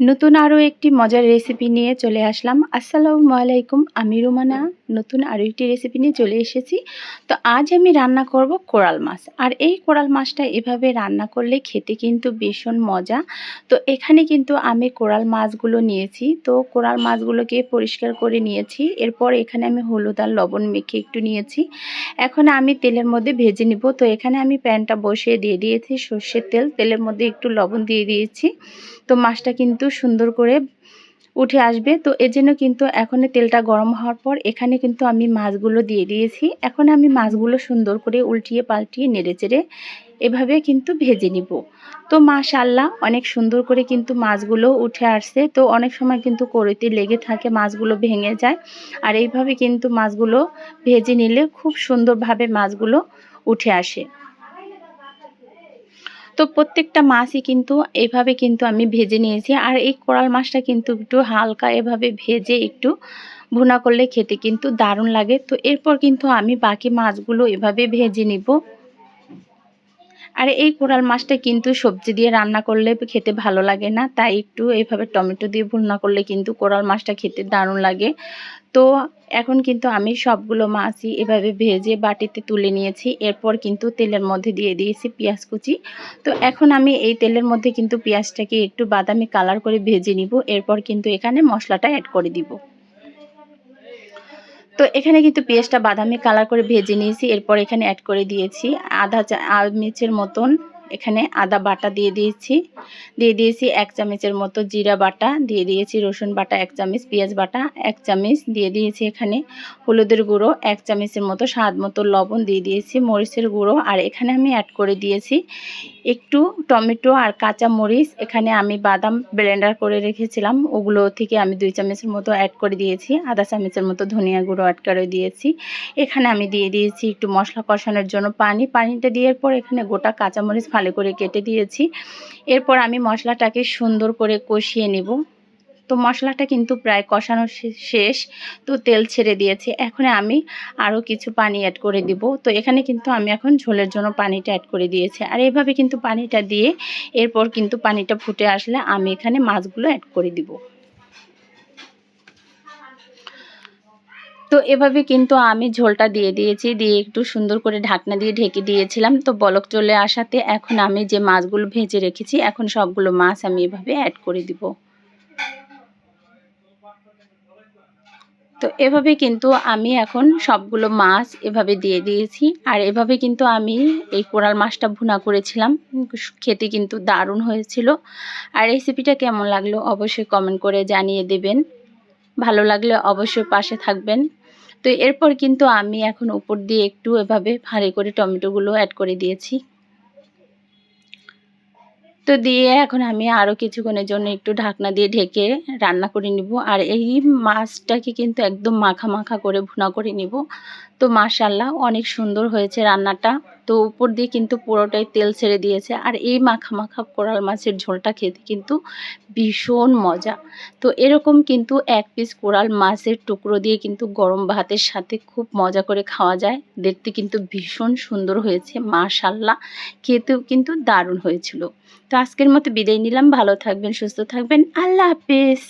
নতুন আরও একটি মজার রেসিপি নিয়ে চলে আসলাম। আসসালামু আলাইকুম, আমি রুমানা। নতুন আরও একটি রেসিপি নিয়ে চলে এসেছি। তো আজ আমি রান্না করব কোরাল মাছ। আর এই কোরাল মাছটা এভাবে রান্না করলে খেতে কিন্তু ভীষণ মজা। তো এখানে কিন্তু আমি কোরাল মাছগুলো নিয়েছি। তো কোরাল মাছগুলোকে পরিষ্কার করে নিয়েছি। এরপর এখানে আমি হলুদ আর লবণ মেখে একটু নিয়েছি। এখন আমি তেলের মধ্যে ভেজে নিব। তো এখানে আমি প্যানটা বসিয়ে দিয়ে দিয়েছি সর্ষের তেল। তেলের মধ্যে একটু লবণ দিয়ে দিয়েছি। তো মাছটা কিন্তু সুন্দর করে উঠে আসবে। তো এর জন্য কিন্তু এখন তেলটা গরম হওয়ার পর এখানে কিন্তু আমি মাছগুলো দিয়ে দিয়েছি। এখন আমি মাছগুলো সুন্দর করে উল্টিয়ে পাল্টিয়ে নেড়ে চেড়ে এভাবে কিন্তু ভেজে নিব। তো মাশাল্লাহ অনেক সুন্দর করে কিন্তু মাছগুলো উঠে আসছে। তো অনেক সময় কিন্তু কড়িতে লেগে থাকে মাছগুলো ভেঙে যায়। আর এইভাবে কিন্তু মাছগুলো ভেজে নিলে খুব সুন্দরভাবে মাছগুলো উঠে আসে। তো প্রত্যেকটা মাছই কিন্তু এভাবে কিন্তু আমি ভেজে নিয়েছি। আর এই কোরাল মাছটা কিন্তু একটু হালকা এভাবে ভেজে একটু ভুনা করলে খেতে কিন্তু দারুণ লাগে। তো এরপর কিন্তু আমি বাকি মাছগুলো এভাবে ভেজে নিব। আর এই কোরাল মাছটা কিন্তু সবজি দিয়ে রান্না করলে খেতে ভালো লাগে না, তাই একটু এইভাবে টমেটো দিয়ে ভুনা করলে কিন্তু কোরাল মাছটা খেতে দারুণ লাগে। তো এখন কিন্তু আমি সবগুলো মাছই এভাবে ভেজে বাটিতে তুলে নিয়েছি, এরপর কিন্তু তেলের মধ্যে দিয়ে দিয়েছি পেঁয়াজ কুচি। তো এখন আমি এই তেলের মধ্যে কিন্তু পেঁয়াজটাকে একটু বাদামি কালার করে ভেজে নিব, এরপর কিন্তু এখানে মশলাটা অ্যাড করে দিব। তো এখানে কিন্তু পেঁয়াজটা বাদামি কালার করে ভেজে নিয়েছি, এরপর এখানে অ্যাড করে দিয়েছি আধা চা মিচের মতন। এখানে আদা বাটা দিয়ে দিয়েছি। দিয়ে দিয়েছি এক চামচের মতো জিরা বাটা, দিয়ে দিয়েছি রসুন বাটা এক চামচ, পেঁয়াজ বাটা এক চামচ, দিয়ে দিয়েছি এখানে হলুদের গুঁড়ো এক চামচের মতো স্বাদ মতো লবণ, দিয়ে দিয়েছি মরিচের গুঁড়ো। আর এখানে আমি অ্যাড করে দিয়েছি একটু টমেটো আর কাঁচা মরিচ। এখানে আমি বাদাম ব্লেন্ডার করে রেখেছিলাম। ওগুলো থেকে আমি দুই চামচের মতো অ্যাড করে দিয়েছি। আধা চামচের মতো ধনিয়া গুঁড়ো অ্যাড করে দিয়েছি। এখানে আমি দিয়ে দিয়েছি একটু মশলা কষানোর জন্য পানি। পানিটা দেওয়ার পর এখানে গোটা কাঁচামরিচ ভালো করে কেটে দিয়েছি। এরপর আমি মশলাটাকে সুন্দর করে কষিয়ে নেব। তো মশলাটা কিন্তু প্রায় কষানো শেষ। তো তেল ছেড়ে দিয়েছে। এখন আমি আরও কিছু পানি অ্যাড করে দিব। তো এখানে কিন্তু আমি এখন ঝোলের জন্য পানিটা অ্যাড করে দিয়েছি। আর এইভাবে কিন্তু পানিটা দিয়ে এরপর কিন্তু পানিটা ফুটে আসলে আমি এখানে মাছগুলো অ্যাড করে দিব। তো এভাবে কিন্তু আমি ঝোলটা দিয়ে দিয়েছি, দিয়ে একটু সুন্দর করে ঢাকনা দিয়ে ঢেকে দিয়েছিলাম। তো বলক চলে আসাতে এখন আমি যে মাছগুলো ভেজে রেখেছি, এখন সবগুলো মাছ আমি এভাবে অ্যাড করে দিব। তো এভাবে কিন্তু আমি এখন সবগুলো মাছ এভাবে দিয়ে দিয়েছি। আর এভাবে কিন্তু আমি এই কোরাল মাছটা ভুনা করেছিলাম, খেতে কিন্তু দারুণ হয়েছিল। আর রেসিপিটা কেমন লাগল অবশ্যই কমেন্ট করে জানিয়ে দেবেন। ভালো লাগলে অবশ্যই পাশে থাকবেন। তো এরপর কিন্তু আমি এখন উপর দিয়ে একটু এভাবে ভারী করে টমেটোগুলো অ্যাড করে দিয়েছি। তো দিয়ে এখন আমি আরও কিছুক্ষণের জন্য একটু ঢাকনা দিয়ে ঢেকে রান্না করে নিব। আর এই মাছটাকে কিন্তু একদম মাখা মাখা করে ভুনা করে নিব। তো মাশাল্লাহ অনেক সুন্দর হয়েছে রান্নাটা। তো উপর দিয়ে কিন্তু পুরোটাই তেল ছেড়ে দিয়েছে। আর এই মাখা মাখা কোরাল মাছের ঝোলটা খেতে কিন্তু ভীষণ মজা। তো এরকম কিন্তু এক পিস কোরাল মাছের টুকরো দিয়ে কিন্তু গরম ভাতের সাথে খুব মজা করে খাওয়া যায়। দেখতে কিন্তু ভীষণ সুন্দর হয়েছে মাশাল্লাহ খেতেও কিন্তু দারুণ হয়েছিল। তো আজকের মতো বিদায় নিলাম। ভালো থাকবেন, সুস্থ থাকবেন। আল্লাহ হাফিজ।